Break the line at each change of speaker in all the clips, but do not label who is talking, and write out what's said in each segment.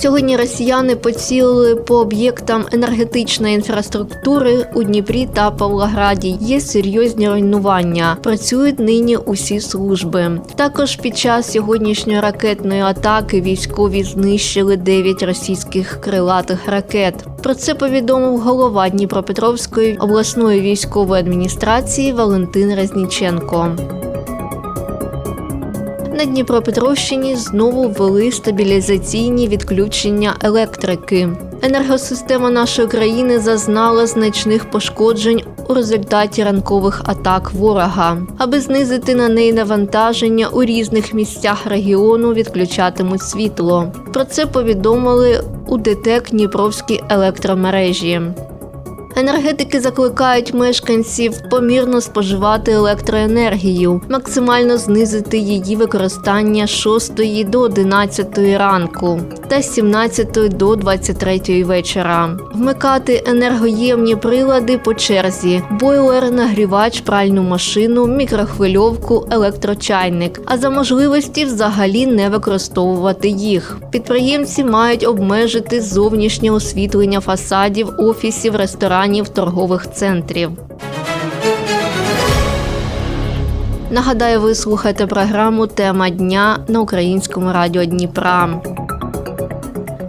Сьогодні росіяни поцілили по об'єктам енергетичної інфраструктури у Дніпрі та Павлограді. Є серйозні руйнування. Працюють нині усі служби. Також під час сьогоднішньої ракетної атаки військові знищили 9 російських крилатих ракет. Про це повідомив голова Дніпропетровської обласної військової адміністрації Валентин Резніченко. На Дніпропетровщині знову ввели стабілізаційні відключення електрики. Енергосистема нашої країни зазнала значних пошкоджень у результаті ранкових атак ворога. Аби знизити на неї навантаження у різних місцях регіону відключатимуть світло. Про це повідомили у ДТЕК Дніпровській електромережі. Енергетики закликають мешканців помірно споживати електроенергію, максимально знизити її використання з 6 до 11 ранку та з 17 до 23 вечора. Вмикати енергоємні прилади по черзі: бойлер, нагрівач, пральну машину, мікрохвильовку, електрочайник. А за можливості взагалі не використовувати їх. Підприємці мають обмежити зовнішнє освітлення фасадів, офісів, ресторанів, торгових центрів. Нагадаю, ви слухаєте програму Тема дня на українському радіо Дніпра.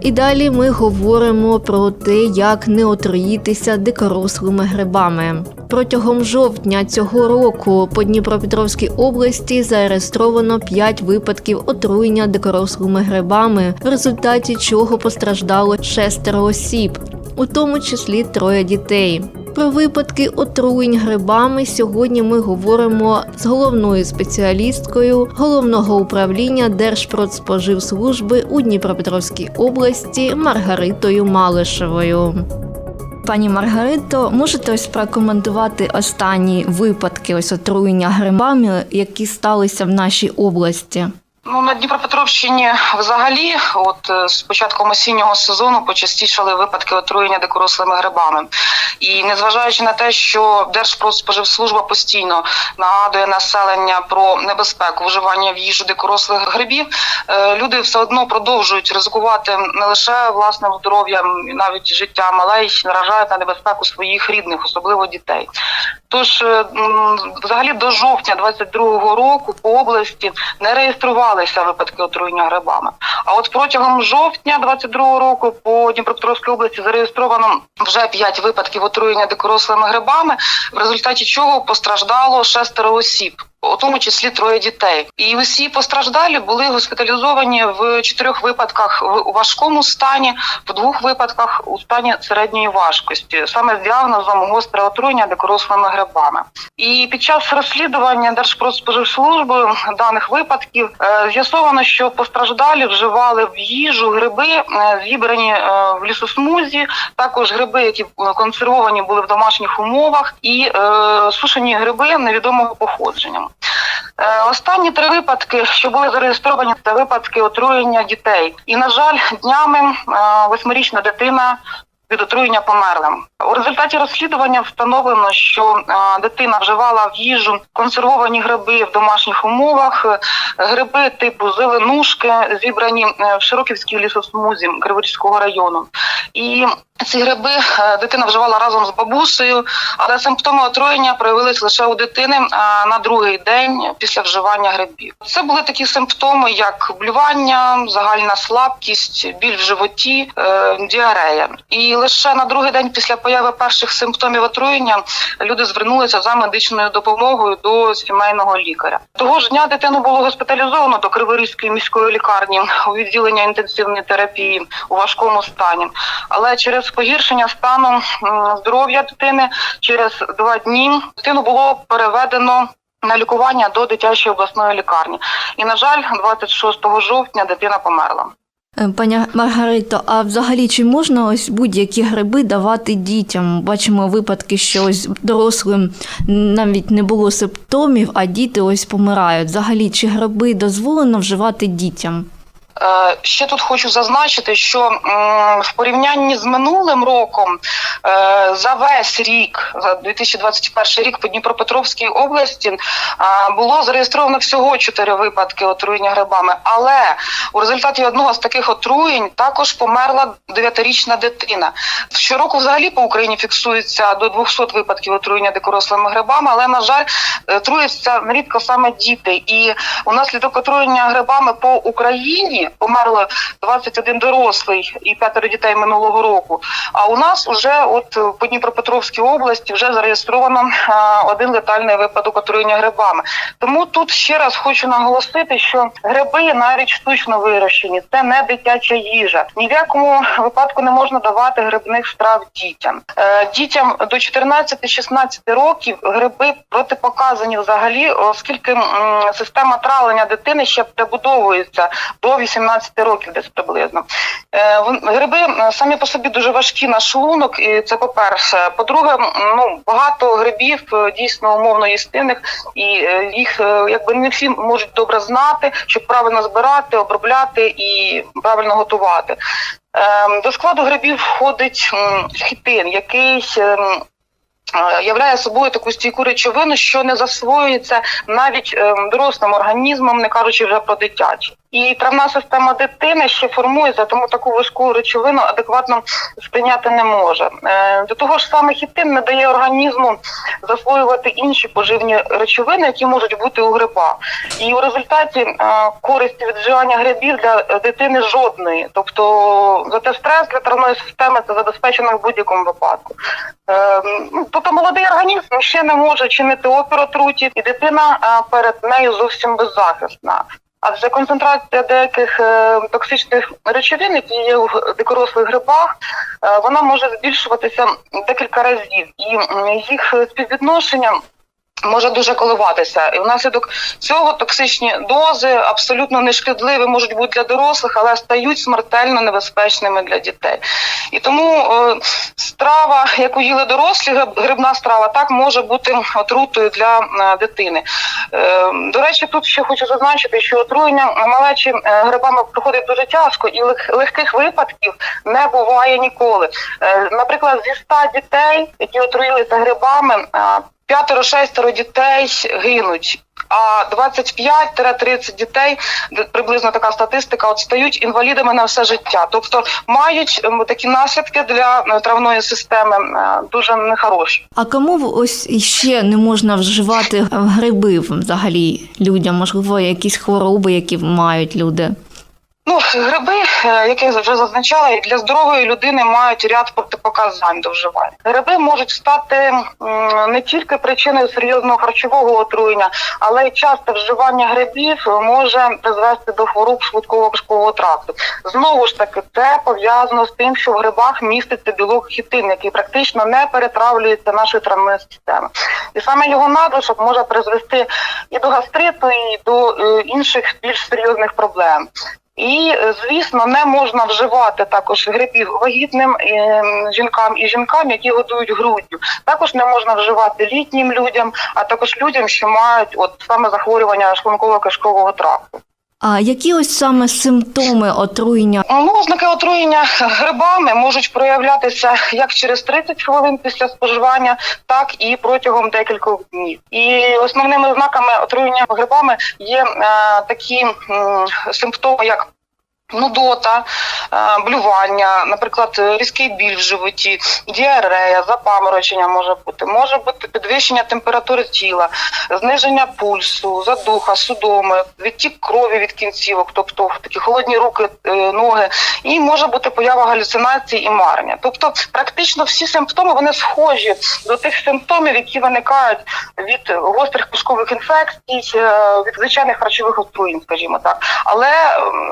І далі ми говоримо про те, як не отруїтися дикорослими грибами. Протягом жовтня цього року по Дніпропетровській області зареєстровано 5 випадків отруєння дикорослими грибами, в результаті чого постраждало шестеро осіб, у тому числі троє дітей. Про випадки отруєнь грибами сьогодні ми говоримо з головною спеціалісткою головного управління Держпродспоживслужби у Дніпропетровській області Маргаритою Малишевою. Пані Маргарито, можете ось прокоментувати останні випадки ось отруєння грибами, які сталися в нашій області?
Ну на Дніпропетровщині взагалі, от е, з початком осіннього сезону, почастішали випадки отруєння дикорослими грибами. І незважаючи на те, що Держпродспоживслужба постійно нагадує населення про небезпеку вживання в їжу дикорослих грибів, е, люди все одно продовжують ризикувати не лише власним здоров'ям, навіть життя малей, наражають на небезпеку своїх рідних, особливо дітей. Тож, взагалі, до жовтня 22-го року по області не реєструвалися випадки отруєння грибами. А от протягом жовтня 22-го року по Дніпропетровській області зареєстровано вже 5 випадків отруєння дикорослими грибами, в результаті чого постраждало шестеро осіб. У тому числі троє дітей, і усі постраждалі були госпіталізовані в чотирьох випадках в важкому стані, в двох випадках у стані середньої важкості, саме з діагнозом гостре отруєння дикорослими грибами. І під час розслідування Держпродспоживслужби даних випадків е, з'ясовано, що постраждалі вживали в їжу гриби, е, зібрані е, в лісосмузі, також гриби, які консервовані були в домашніх умовах, і сушені гриби невідомого походження. Е, Останні три випадки, що були зареєстровані, це випадки отруєння дітей. І на жаль, днями е, восьмирічна дитина. Від отруєння померлим у результаті розслідування встановлено, що е, дитина вживала в їжу консервовані гриби в домашніх умовах, гриби типу зеленушки, зібрані е, в Широківській лісосмузі Криворізького району. І ці гриби е, дитина вживала разом з бабусею, але симптоми отруєння проявились лише у дитини на другий день після вживання грибів. Це були такі симптоми, як блювання, загальна слабкість, біль в животі, діарея. І лише на другий день після появи перших симптомів отруєння люди звернулися за медичною допомогою до сімейного лікаря. Того ж дня дитину було госпіталізовано до Криворізької міської лікарні у відділення інтенсивної терапії у важкому стані. Але через погіршення стану здоров'я дитини через два дні дитину було переведено. На лікування до дитячої обласної лікарні, і на жаль, 26 жовтня дитина померла.
Е, Пані Маргарито, а взагалі чи можна ось будь-які гриби давати дітям? Бачимо випадки, що ось дорослим навіть не було симптомів, а діти ось помирають. Взагалі, чи гриби дозволено вживати дітям?
Е, Ще тут хочу зазначити, що в порівнянні з минулим роком е, за весь рік, за 2021 рік по Дніпропетровській області було зареєстровано всього 4 випадки отруєння грибами. Але у результаті одного з таких отруєнь також померла 9-річна дитина. Щороку взагалі по Україні фіксується до 200 випадків отруєння дикорослими грибами, але на жаль, е, труються нерідко саме діти. І унаслідок отруєння грибами по Україні померло 21 дорослий і п'ятеро дітей минулого року. А у нас вже от по Дніпропетровській області вже зареєстровано один летальний випадок отруєння грибами. Тому тут ще раз хочу наголосити, що гриби навіть штучно вирощені, це не дитяча їжа. Ні в якому випадку не можна давати грибних страв дітям. Е, дітям до 14-16 років гриби протипоказані взагалі, оскільки система травлення дитини ще прибудовується до 18 років, десь приблизно. Е, Гриби самі по собі дуже важкі на шлунок, і це по-перше. По-друге, ну багато грибів е, дійсно умовно їстивних, і е, їх якби не всі можуть добре знати, щоб правильно збирати, обробляти і правильно готувати. До складу грибів входить хітин, який являє собою таку стійку речовину, що не засвоюється навіть ем, дорослим організмом, не кажучи вже про дитячі. І травна система дитини ще формується, тому таку важку речовину адекватно сприйняти не може. Е, До того ж, саме хітин не дає організму засвоювати інші поживні речовини, які можуть бути у гриба. І у результаті е, користі від вживання грибів для дитини жодної. Тобто, зате стрес для травної системи це забезпечено в будь-якому випадку. Е, Тобто молодий організм ще не може чинити опір отруті, і дитина перед нею зовсім беззахисна. Адже концентрація деяких е, токсичних речовин, які є в дикорослих грибах, е, вона може збільшуватися декілька разів, і їх співвідношення може дуже коливатися. І внаслідок цього токсичні дози абсолютно нешкідливі можуть бути для дорослих, але стають смертельно небезпечними для дітей. І тому е, страва, яку їли дорослі, грибна страва, так може бути отрутою для е, дитини. Е, До речі, тут ще хочу зазначити, що отруєння малечі е, грибами проходить дуже тяжко, і лег- легких випадків не буває ніколи. Е, Наприклад, зі 100 дітей, які отруїлися грибами, п'ятеро-шестеро дітей гинуть. А 25-30 дітей, приблизно така статистика, от стають інвалідами на все життя. Тобто мають такі наслідки для е, травної системи е, дуже нехороші.
А кому ось іще не можна вживати е, гриби взагалі людям? Можливо, якісь хвороби, які мають люди?
Ну, гриби, е, як я вже зазначала, для здорової людини мають ряд протипоказань до вживання. Гриби можуть стати не тільки причиною серйозного харчового отруєння, але й часте вживання грибів може призвести до хвороб швидкого кишкового тракту. Знову ж таки, це пов'язано з тим, що в грибах міститься білок хітин, який практично не перетравлюється нашою травною системою. І саме його надлишок може призвести і до гастриту, і до е, інших більш серйозних проблем. І е, звісно, не можна вживати також грибів вагітним е, жінкам і жінкам, які годують груддю. Також не можна вживати літнім людям, а також людям, що мають от саме захворювання шлунково-кишкового тракту.
А які ось саме симптоми отруєння?
Ну, ознаки отруєння грибами можуть проявлятися як через 30 хвилин після споживання, так і протягом декількох днів. І основними ознаками отруєння грибами є е, такі е, симптоми, як Нудота, е, блювання, наприклад, різкий біль в животі, діарея, запаморочення може бути, може бути підвищення температури тіла, зниження пульсу, задуха, судоми, відтік крові від кінцівок, тобто такі холодні руки, е, ноги, і може бути поява галюцинацій і марення. Тобто, практично всі симптоми вони схожі до тих симптомів, які виникають від гострих пускових інфекцій, е, від звичайних харчових отруєнь, скажімо так. Але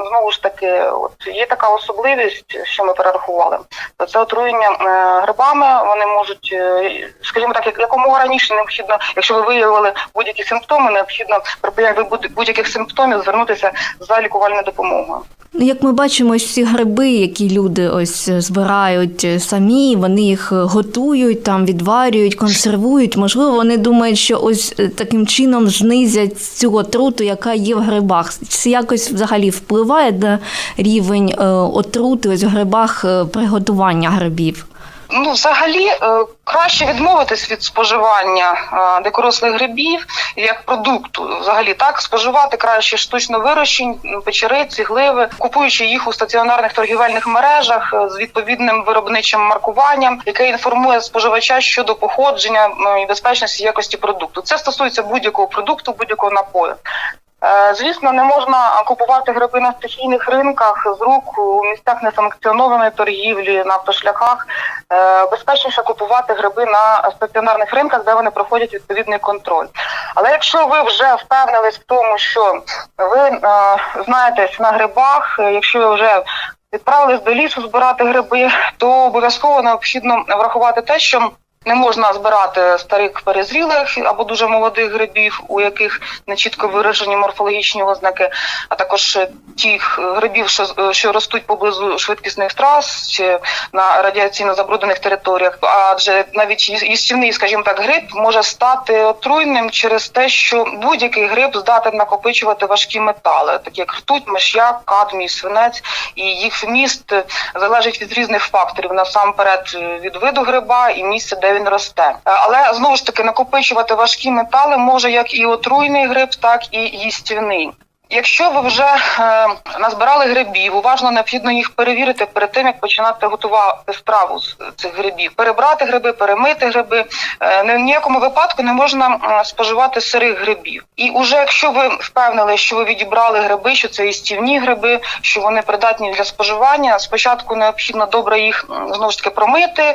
знову ж таки от є така особливість, що ми перерахували. Це отруєння е, грибами. Вони можуть, е, скажімо так, як- якомога раніше необхідно, якщо ви виявили будь-які симптоми, необхідно при появі будь- будь-яких симптомів звернутися за лікувальною допомогою.
Як ми бачимо, ось ці гриби, які люди ось е, збирають е, самі, вони їх е, готують, там відварюють, консервують. Можливо, вони думають, що ось е, таким чином знизять цю отруту, яка є в грибах. Це якось взагалі впливає на рівень е, отрути ось в грибах е, приготування грибів.
Ну, взагалі, е, краще відмовитись від споживання дикорослих грибів як продукту. Взагалі, так споживати краще штучно вирощені м, печериці, гливи, купуючи їх у стаціонарних торгівельних мережах з відповідним виробничим маркуванням, яке інформує споживача щодо походження і безпечності якості продукту. Це стосується будь-якого продукту, будь-якого напою. Е, Звісно, не можна купувати гриби на стихійних ринках з рук у місцях несанкціонованої торгівлі на автошляхах. Е, Безпечніше купувати гриби на стаціонарних ринках, де вони проходять відповідний контроль. Але якщо ви вже впевнились в тому, що ви е, знаєтесь на грибах, якщо ви вже відправились до лісу збирати гриби, то обов'язково необхідно врахувати те, що не можна збирати старих перезрілих або дуже молодих грибів, у яких не чітко виражені морфологічні ознаки, а також тих грибів, що, що ростуть поблизу швидкісних трас чи на радіаційно забруднених територіях. Адже навіть їс- їстівний, скажімо так, гриб може стати отруйним через те, що будь-який гриб здатен накопичувати важкі метали, такі як ртуть, миш'як, кадмій, свинець, і їх вміст залежить від різних факторів насамперед від виду гриба і місця, де він росте. Е, Але знову ж таки накопичувати важкі метали може як і отруйний гриб, так і їстівний. Якщо ви вже е, назбирали грибів, уважно необхідно їх перевірити перед тим, як починати готувати страву з цих грибів. Перебрати гриби, перемити гриби. Е, в ніякому випадку не можна споживати сирих грибів. І уже якщо ви впевнили, що ви відібрали гриби, що це істівні гриби, що вони придатні для споживання, спочатку необхідно добре їх знову ж таки промити,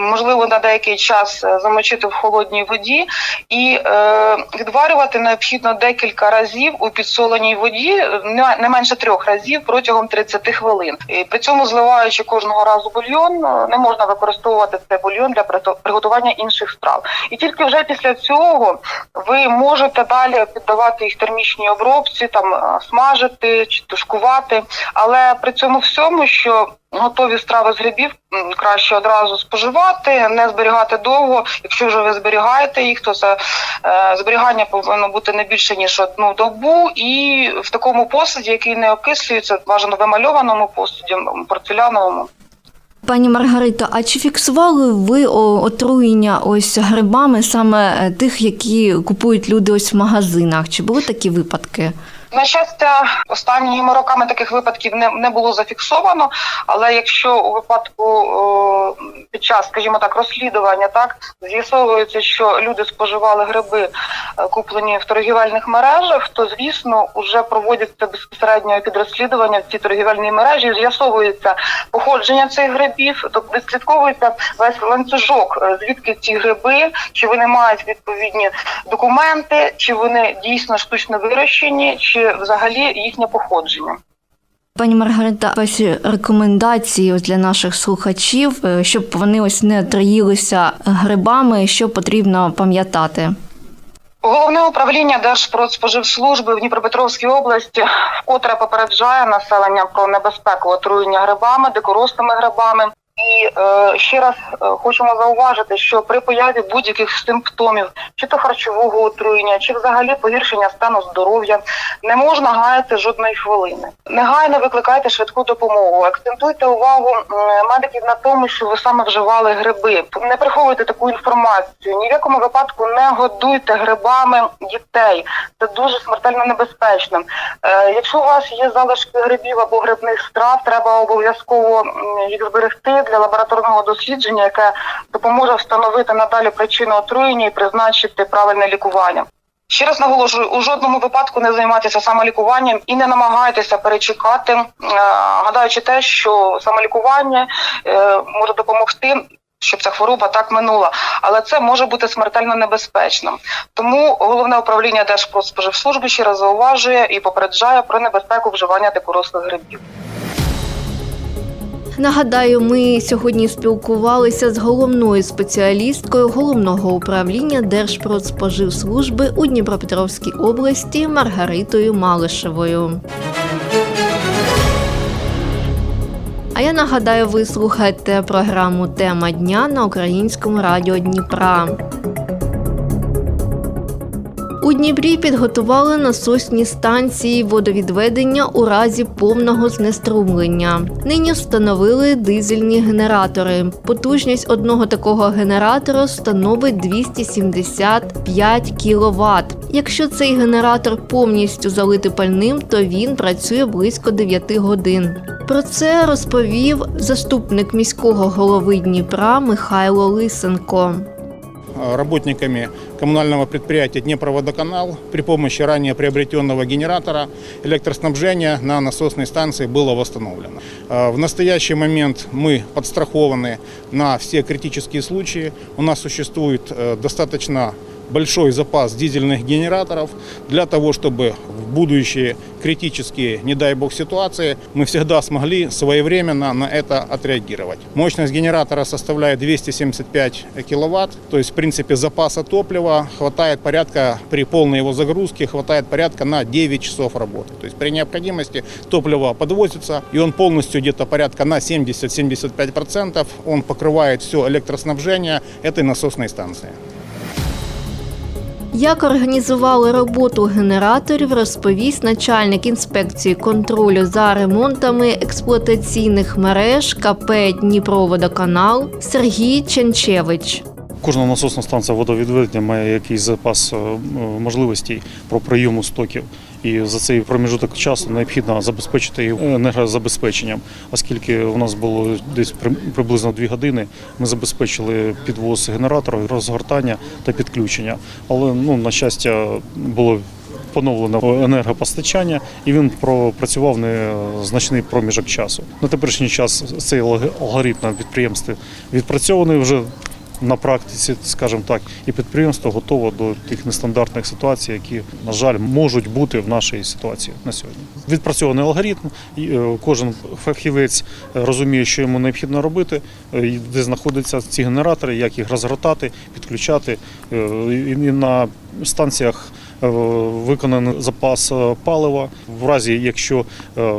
можливо, на деякий час е, замочити в холодній воді і е, відварювати необхідно декілька разів у підсоленій воді, е, не не менше трьох разів протягом 30 хвилин. І при цьому зливаючи кожного разу бульйон, е, не можна використовувати цей бульйон для приготування інших страв. І тільки вже після цього ви можете далі піддавати їх термічній обробці, там е, смажити чи тушкувати. Але при цьому всьому, що готові страви з грибів краще одразу споживати, не зберігати довго. Якщо вже ви зберігаєте їх, то це е, зберігання повинно бути не більше ніж одну добу, і в такому посуді, який не окислюється, бажано в емальованому посуді, м, порцеляновому.
Пані Маргарита, а чи фіксували ви отруєння ось грибами саме е, тих, які купують люди ось в магазинах? Чи були такі випадки?
На щастя, останніми роками таких випадків не, не було зафіксовано. Але якщо у випадку о, під час, скажімо так, розслідування так з'ясовується, що люди споживали гриби, е, куплені в торгівельних мережах, то звісно вже проводяться безпосередньо підрозслідування в цій торгівельній мережі. З'ясовується походження цих грибів, тобто відслідковується весь ланцюжок, е, звідки ці гриби, чи вони мають відповідні документи, чи вони дійсно штучно вирощені, чи взагалі їхнє походження.
Пані Маргарита, ваші рекомендації ось для наших слухачів, е, щоб вони ось не отруїлися грибами, що потрібно пам'ятати?
Головне управління Держпродспоживслужби в Дніпропетровській області вкотре попереджає населення про небезпеку отруєння грибами, дикорослими грибами. І е, ще раз е, хочемо зауважити, що при появі будь-яких симптомів, чи то харчового отруєння, чи взагалі погіршення стану здоров'я, не можна гаяти жодної хвилини. Негайно викликайте швидку допомогу. Акцентуйте увагу медиків на тому, що ви саме вживали гриби. Не приховуйте таку інформацію. Ні в якому випадку не годуйте грибами дітей. Це дуже смертельно небезпечно. Е, якщо у вас є залишки грибів або грибних страв, треба обов'язково їх зберегти для лабораторного дослідження, яке допоможе встановити надалі причину отруєння і призначити правильне лікування. Ще раз наголошую, у жодному випадку не займайтеся самолікуванням і не намагайтеся перечекати, е, гадаючи те, що самолікування е, може допомогти. Щоб ця хвороба так минула, але це може бути смертельно небезпечним. Тому головне управління Держпродспоживслужби ще раз зауважує і попереджає про небезпеку вживання дикорослих грибів.
Нагадаю, ми сьогодні спілкувалися з головною спеціалісткою головного управління Держпродспоживслужби у Дніпропетровській області Маргаритою Малишевою. А я нагадаю, ви слухаєте програму Тема дня на українському радіо Дніпра. У Дніпрі підготували насосні станції водовідведення у разі повного знеструмлення. Нині встановили дизельні генератори. Потужність одного такого генератора становить 275 кВт. Якщо цей генератор повністю залити пальним, то він працює близько 9 годин. Про це розповів заступник міського голови Дніпра Михайло Лисенко.
работниками коммунального предприятия Днепроводоканал при помощи ранее приобретенного генератора электроснабжение на насосной станции было восстановлено. Э, В настоящий момент мы подстрахованы на все критические случаи. У нас существует э, достаточно большой запас дизельных генераторов для того, чтобы в будущие критические, не дай бог, ситуации мы всегда смогли своевременно на это отреагировать. Мощность генератора составляет 275 киловатт, то есть, в принципе, запаса топлива хватает порядка, при полной его загрузке, хватает порядка на 9 часов работы. То есть, при необходимости топливо подвозится, и он полностью где-то порядка на 70-75% он покрывает все электроснабжение этой насосной станции.
Як організували роботу генераторів, розповість начальник інспекції контролю за ремонтами експлуатаційних мереж КП Дніпроводоканал Сергій Ченчевич.
Кожна насосна станція водовідведення має якийсь запас е, можливостей про прийому стоків. І за цей проміжуток часу необхідно забезпечити їх енергозабезпеченням, оскільки у нас було десь при- приблизно дві години. Ми забезпечили підвоз генератора, розгортання та підключення. Але ну на щастя було поновлено енергопостачання, і він пропрацював незначний проміжок часу. На теперішній час цей алг- алгоритм на підприємстві відпрацьований вже на практиці, скажімо так, і підприємство готово до тих нестандартних ситуацій, які, на жаль, можуть бути в нашій ситуації на сьогодні. Відпрацьований алгоритм, е, кожен фахівець е, розуміє, що йому необхідно робити, е, де знаходяться ці генератори, як їх розгортати, підключати. І на станціях виконаний запас е, палива в разі, якщо е,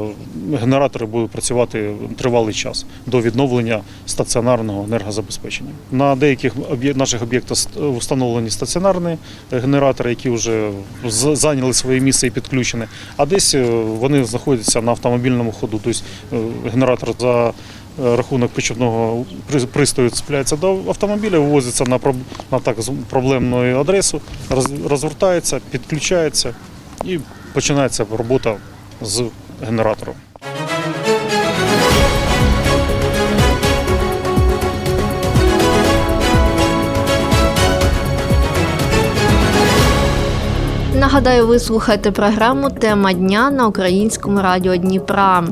генератори будуть працювати тривалий час до відновлення стаціонарного енергозабезпечення. На деяких наших об'єктах встановлені стаціонарні генератори, які вже зайняли своє місце і підключені, а десь е, вони знаходяться на автомобільному ходу. Тобто е, генератор за е, рахунок причепного при- пристрою цепляється до автомобіля, вивозиться на, на так проблемну адресу, роз- розвертається, підключається і починається робота з генератором.
Нагадаю, ви слухаєте програму Тема дня на українському радіо Дніпра.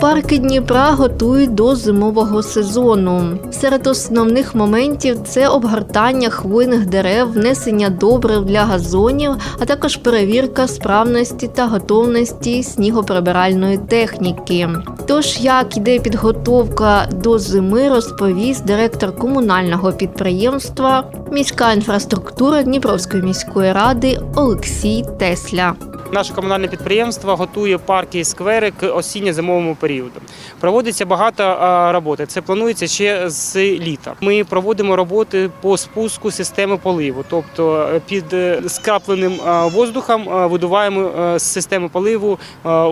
Парки Дніпра готують до зимового сезону. Серед основних моментів це обгортання хвойних дерев, внесення добрив для газонів, а також перевірка справності та готовності снігоприбиральної техніки. Тож, як іде підготовка до зими, розповість директор комунального підприємства Міська інфраструктура Дніпровської міської ради Олексій Тесля.
Наше комунальне підприємство готує парки і сквери к осінньо-зимовому періоду. Проводиться багато роботи. Це планується ще з літа. Ми проводимо роботи по спуску системи поливу, тобто е, під е, скрапленим воздухом видуваємо е, з системи поливу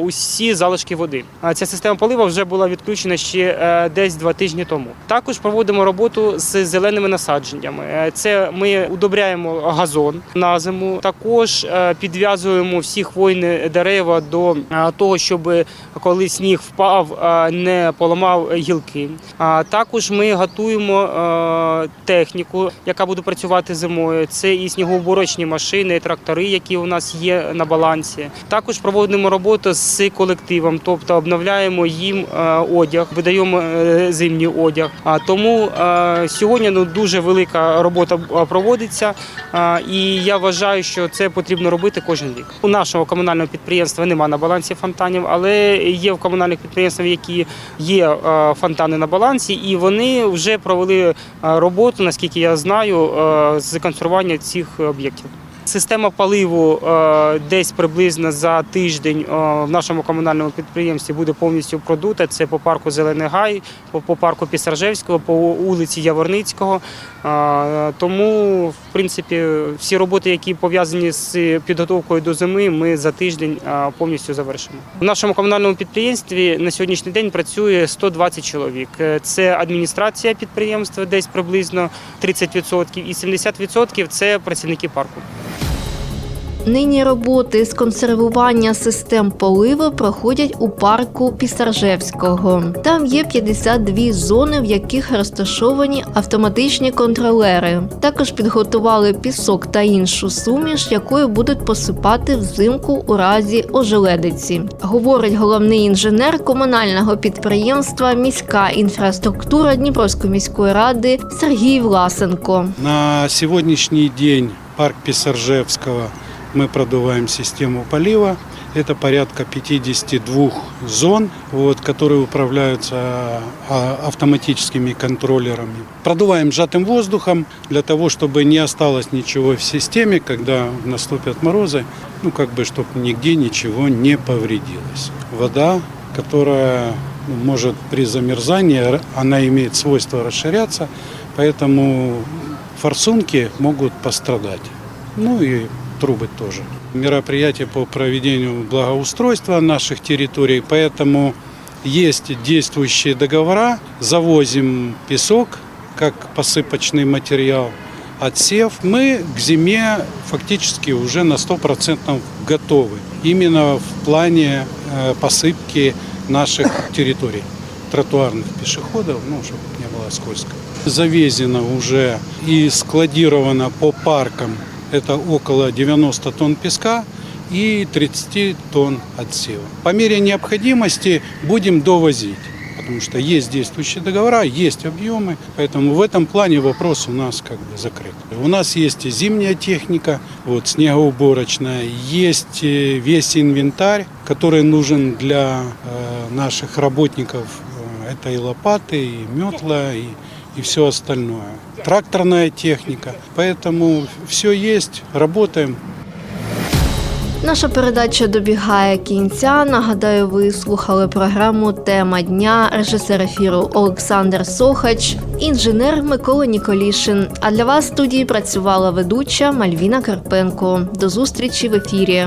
усі залишки води. Ця система полива вже була відключена ще десь два тижні тому. Також проводимо роботу з зеленими насадженнями. Це ми удобряємо газон на зиму. Також підв'язуємо всі хвойні дерева до того, щоб коли сніг впав, не поламав гілки. А також ми готуємо техніку, яка буде працювати зимою. Це і снігоуборочні машини, і трактори, які у нас є на балансі. Також проводимо роботу з колективом, тобто обновляємо їм одяг, видаємо е, зимній одяг. А тому сьогодні ну дуже велика робота проводиться, і я вважаю, що це потрібно робити кожен рік. У нашому нашого комунального підприємства немає на балансі фонтанів, але є в комунальних підприємствах, які є е, фонтани на балансі, і вони вже провели е, роботу, наскільки я знаю, е, з консервування цих об'єктів. Система поливу е, десь приблизно за тиждень е, в нашому комунальному підприємстві буде повністю продута. Це по парку Зелений Гай, по, парку Пісаржевського, по вулиці Яворницького. Е, Тому, в принципі, всі роботи, які пов'язані з підготовкою до зими, ми за тиждень повністю завершимо. В нашому комунальному підприємстві на сьогоднішній день працює 120 чоловік. Це адміністрація підприємства, десь приблизно 30%, і 70% – це працівники парку.
Нині роботи з консервування систем поливу проходять у парку Пісаржевського. Там є 52 зони, в яких розташовані автоматичні контролери. Також підготували пісок та іншу суміш, якою будуть посипати взимку у разі ожеледиці. Говорить головний інженер комунального підприємства Міська інфраструктура Дніпровської міської ради Сергій Власенко.
На сегодняшний день парк Писаржевского мы продуваем систему полива. Это порядка 52 зон, вот, которые управляются а, автоматическими контроллерами. Продуваем сжатым воздухом для того, чтобы не осталось ничего в системе, когда наступят морозы, ну как бы, чтобы нигде ничего не повредилось. Вода, которая ну, может при замерзании, она имеет свойство расширяться, поэтому форсунки могут пострадать. Ну и трубы тоже. Мероприятие по проведению благоустройства наших территорий, поэтому есть действующие договора, завозим песок как посыпочный материал, отсев. Мы к зиме фактически уже на 100% готовы. Именно в плане э, посыпки наших территорий тротуарных пешеходов, ну, чтобы не было скользко. Завезено уже и складировано по паркам это около 90 тонн песка и 30 тонн отсева. По мере необходимости будем довозить, потому что есть действующие договора, есть объемы, поэтому в этом плане вопрос у нас как бы закрыт. У нас есть и зимняя техника, вот снегоуборочная, есть э, весь инвентарь, который нужен для э, наших работников. Э, Это и лопаты, и метла, и и все остальное. Тракторная техника. Поэтому все есть, работаем.
Наша передача добігає кінця. Нагадаю, ви слухали програму Тема дня, режисер ефіру Олександр Сохач, інженер Микола Ніколішин. А для вас в студії працювала ведуча Мальвіна Карпенко. До зустрічі в ефірі.